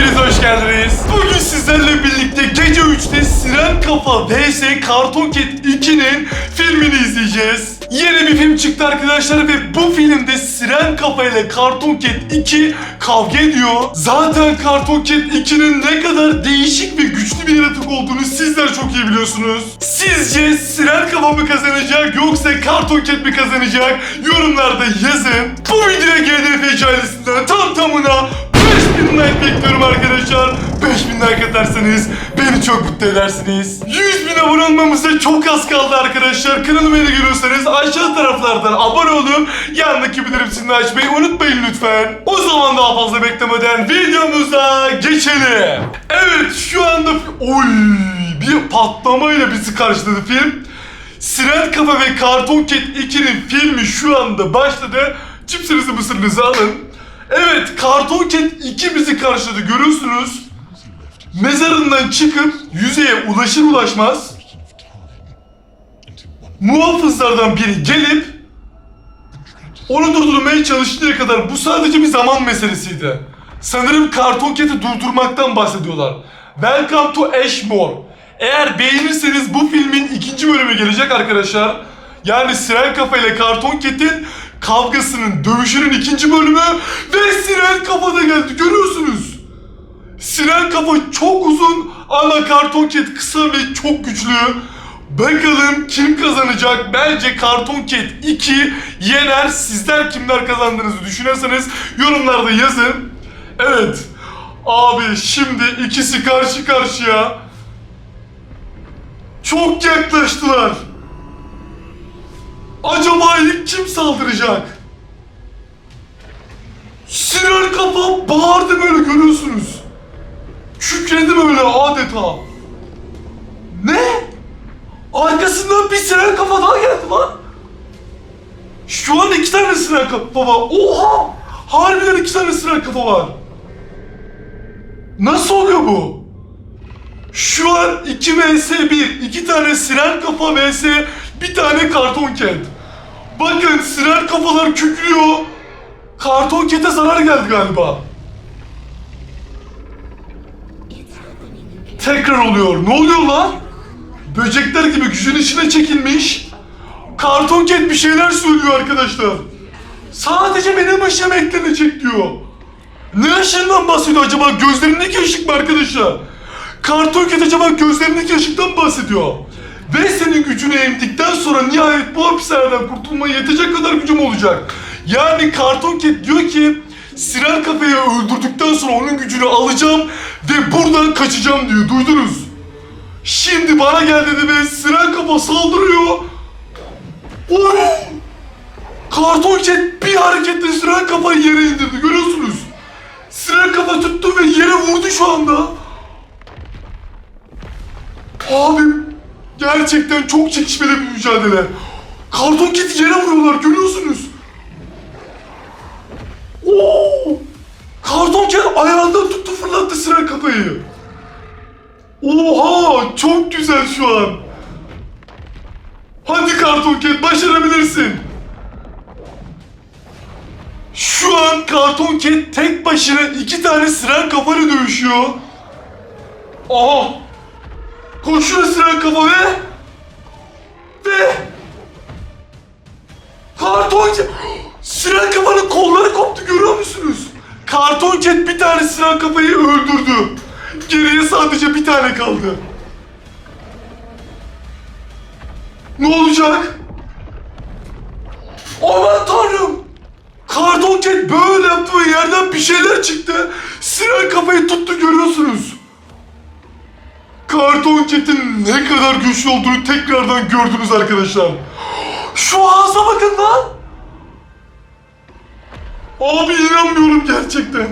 Hepiniz hoş geldiniz. Bugün sizlerle birlikte gece 3'te Siren Kafa vs Karton Cat 2'nin filmini izleyeceğiz. Yeni bir film çıktı arkadaşlar ve bu filmde Siren Kafa ile Karton Cat 2 kavga ediyor. Zaten Karton Cat 2'nin ne kadar değişik ve güçlü bir yaratık olduğunu sizler çok iyi biliyorsunuz. Sizce Siren Kafa mı kazanacak yoksa Karton Cat mi kazanacak? Yorumlarda yazın. Bu videoya GDF ailesinden tam tamına 5000 like bekliyorum arkadaşlar. 5000 like atarsanız beni çok mutlu edersiniz. 100 bin abone olmamıza çok az kaldı arkadaşlar. Kanalıma yeni geliyorsanız aşağı taraflardan abone olup yanındaki bildirim zilini açmayı unutmayın lütfen. O zaman daha fazla beklemeden videomuza geçelim. Evet şu anda oy bir patlamayla bizi karşıladı film. Siren Kafa ve Karton Cat 2'nin filmi şu anda başladı. Cipsinizi mısırınızı alın. Evet Karton Cat 2 bizi karşıladı görüyorsunuz. Mezarından çıkıp yüzeye ulaşır ulaşmaz muhafızlardan biri gelip onu durdurmaya çalıştığı kadar bu sadece bir zaman meselesiydi. Sanırım Karton Cat'i durdurmaktan bahsediyorlar. Welcome to Ashmore. Eğer beğenirseniz bu filmin ikinci bölümü gelecek arkadaşlar. Yani Siren Kafa ile Karton Cat'in kavgasının, dövüşünün ikinci bölümü ve Siren Kafa da geldi görüyorsunuz. Siren kafa çok uzun ama karton ket kısa ve çok güçlü. Bakalım kim kazanacak? Bence Karton Cat 2 yener. Sizler kimler kazandığınızı düşünüyorsanız yorumlarda yazın. Evet. Abi şimdi ikisi karşı karşıya. Çok yaklaştılar. Acaba ilk kim saldıracak? Siren kafa bağırdı böyle görüyorsunuz. Kükredi böyle adeta. Ne? Arkasından bir siren kafa daha geldi lan. Şu an iki tane siren kafa var. Oha! Harbiden iki tane siren kafa var. Nasıl oluyor bu? Şu an 2 vs 1. iki tane siren kafa vs bir tane karton ket. Bakın siren kafalar kükrüyor. Karton kete zarar geldi galiba. Tekrar oluyor. Ne oluyor lan? Böcekler gibi gücün içine çekilmiş. Karton ket bir şeyler söylüyor arkadaşlar. Sadece benim ışığım eklenecek diyor. Ne ışığından bahsediyor acaba? Gözlerindeki ışık mı arkadaşlar? Karton ket acaba gözlerindeki ışıktan bahsediyor. Ve senin gücünü emdikten sonra bu hapishaneden kurtulmaya yetecek kadar gücüm olacak. Yani Karton Cat diyor ki Siren Kafa'yı öldürdükten sonra onun gücünü alacağım ve buradan kaçacağım diyor. Duydunuz. Şimdi bana gel dedi ve Siren Kafa saldırıyor. Oy! Karton Cat bir hareketle Siren Kafa'yı yere indirdi. Görüyorsunuz. Siren Kafa tuttu ve yere vurdu şu anda. Abim gerçekten çok çekişmeli bir mücadele. Karton Cat'i yere vuruyorlar görüyorsunuz. Oo! Karton Cat ayağından tuttu fırlattı sıra kafayı. Oha çok güzel şu an. Hadi Karton Cat başarabilirsin. Şu an Karton Cat tek başına iki tane siren kafayla dövüşüyor. Aha! Koşuyor siren kafa ve... Ve... Karton Cat... Siren kafanın kolları koptu görüyor musunuz? Karton Cat bir tane siren kafayı öldürdü. Geriye sadece bir tane kaldı. Ne olacak? Aman tanrım! Karton böyle yaptı ve yerden bir şeyler çıktı. Siren kafayı tuttu görüyorsunuz. Karton Cat'in ne kadar güçlü olduğunu tekrardan gördünüz arkadaşlar. Şu ağza bakın lan! Abi inanmıyorum gerçekten.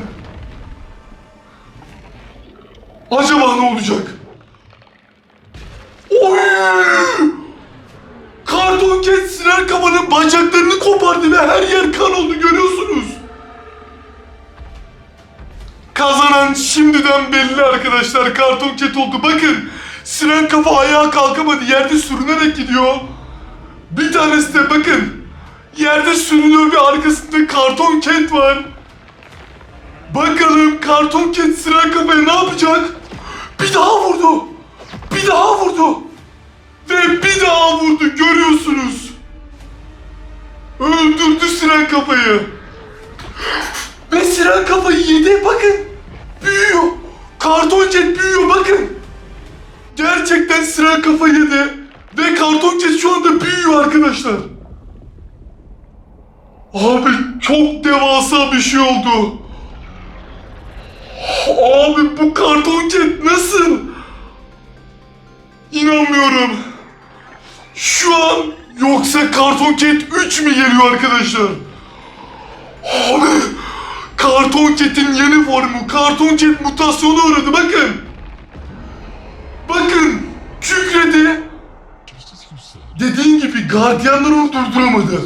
Acaba ne olacak? Oy! Karton Cat Siren kafanın bacaklarını kopardı ve her yer kan oldu görüyorsunuz. Kazanan şimdiden belli arkadaşlar. Karton Cat oldu. Bakın. Siren kafa ayağa kalkamadı. Yerde sürünerek gidiyor. Bir tanesi de bakın. Yerde sürünüyor ve arkasında karton ket var. Bakalım Karton Cat Siren Kafa'ya ne yapacak? Bir daha vurdu. Bir daha vurdu. Ve bir daha vurdu görüyorsunuz. Öldürdü Siren Kafayı. Ve Siren Kafayı yedi bakın. Büyüyor. Karton Cat büyüyor bakın. Gerçekten Siren Kafa yedi. Ve Karton Cat şu anda büyüyor arkadaşlar. Abi çok devasa bir şey oldu. Abi bu karton ket nasıl? İnanmıyorum. Şu an yoksa karton ket 3 mi geliyor arkadaşlar? Abi karton ketin yeni formu karton ket mutasyonu uğradı. Bakın kükredi. Dediğin gibi gardiyanlar onu durduramadı.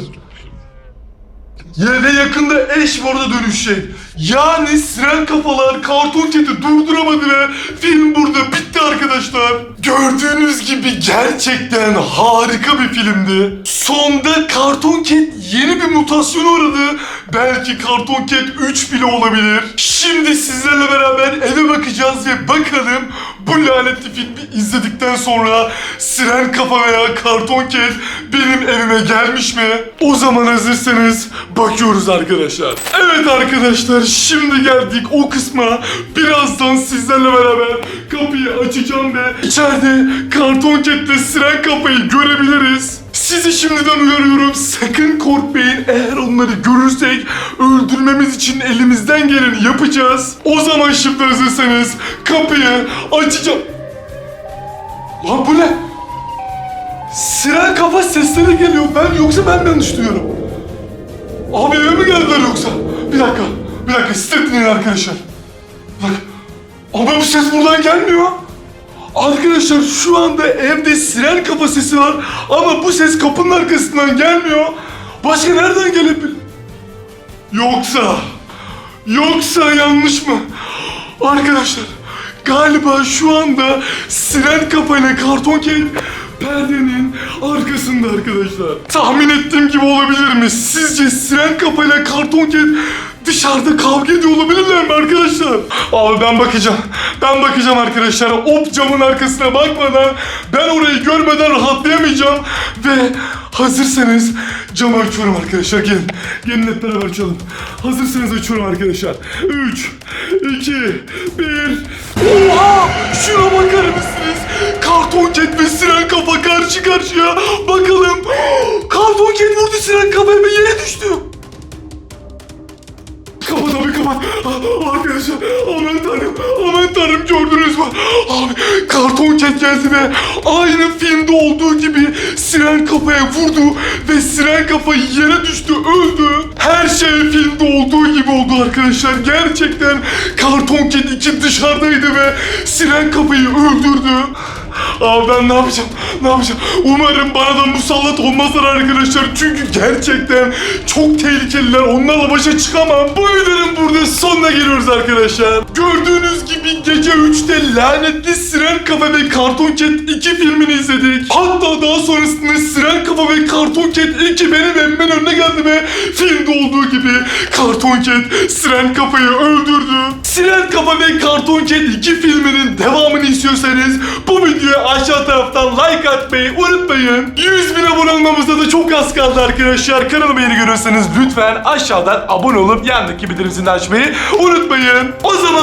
Ve yakında Ashford'a dönüşecek. Yani siren kafalar karton keti durduramadı ve film burada bitti arkadaşlar. Gördüğünüz gibi gerçekten harika bir filmdi. Sonda karton ket yeni bir mutasyona uğradı. Belki karton ket 3 bile olabilir. Şimdi sizlerle beraber eve bakacağız ve bakalım bu lanetli filmi izledikten sonra siren kafa veya karton ket benim evime gelmiş mi? O zaman hazırsanız bakıyoruz arkadaşlar. Evet arkadaşlar şimdi geldik o kısma. Birazdan sizlerle beraber kapıyı açacağım ve içeride karton ketle siren kafayı görebiliriz. Sizi şimdiden uyarıyorum sakın korkmayın eğer onları görürsek öldürmemiz için elimizden geleni yapacağız. O zaman şimdi hazırsanız kapıyı açacağım. Lan bu ne? Siren kafa sesleri geliyor. Ben yoksa ben yanlış duyuyorum? Abi eve mi geldiler yoksa? Bir dakika. Bir dakika. Siz dinleyin arkadaşlar. Bak. Ama bu ses buradan gelmiyor. Arkadaşlar şu anda evde siren kafa sesi var. Ama bu ses kapının arkasından gelmiyor. Başka nereden gelebilir? Yoksa... Yoksa yanlış mı? Arkadaşlar galiba şu anda siren kafayla karton kek perdenin arkasında arkadaşlar. Tahmin ettiğim gibi olabilir mi? Sizce siren kafayla karton kek dışarıda kavga ediyor olabilirler mi arkadaşlar? Abi ben bakacağım. Ben bakacağım arkadaşlar. O camın arkasına bakmadan ben orayı görmeden rahatlayamayacağım. Ve hazırsanız camı açıyorum arkadaşlar. Gelin. Gelin hep beraber açalım. Hazırsanız açıyorum arkadaşlar. 3, 2, 1. Oha! Şuna bakar mısınız? Karton ket ve siren kafa karşı karşıya. Bakalım. Karton ket vurdu siren kafaya ve yere düştü. Ah, Arkadaşlar aman tanrım aman tanrım gördünüz mü? Abi karton ve aynı filmde olduğu gibi siren kafaya vurdu ve siren kafa yere düştü öldü. Her şey filmde olduğu gibi oldu arkadaşlar. Gerçekten karton ket iki dışarıdaydı ve siren kafayı öldürdü. Abi ben ne yapacağım? Ne yapacağım? Umarım bana da musallat olmazlar arkadaşlar. Çünkü gerçekten çok tehlikeliler. Onlarla başa çıkamam. Bu videonun burada sonuna geliyoruz arkadaşlar. Gördüğünüz gibi gece 3'te lanetli Siren Kafa ve Karton Cat 2 filmini izledik. Hatta daha sonrasında Siren Kafa ve Karton Cat 2 benim evimin önüne geldi ve filmde olduğu gibi Karton Cat Siren Kafa'yı öldürdü. Siren Kafa ve Karton Cat 2 filminin devamını istiyorsanız bu videoya aşağı taraftan like atmayı unutmayın. 100 bin abone olmamızda da çok az kaldı arkadaşlar. Kanalıma yeni görüyorsanız lütfen aşağıdan abone olup yandaki bildirim zilini açmayı unutmayın. O zaman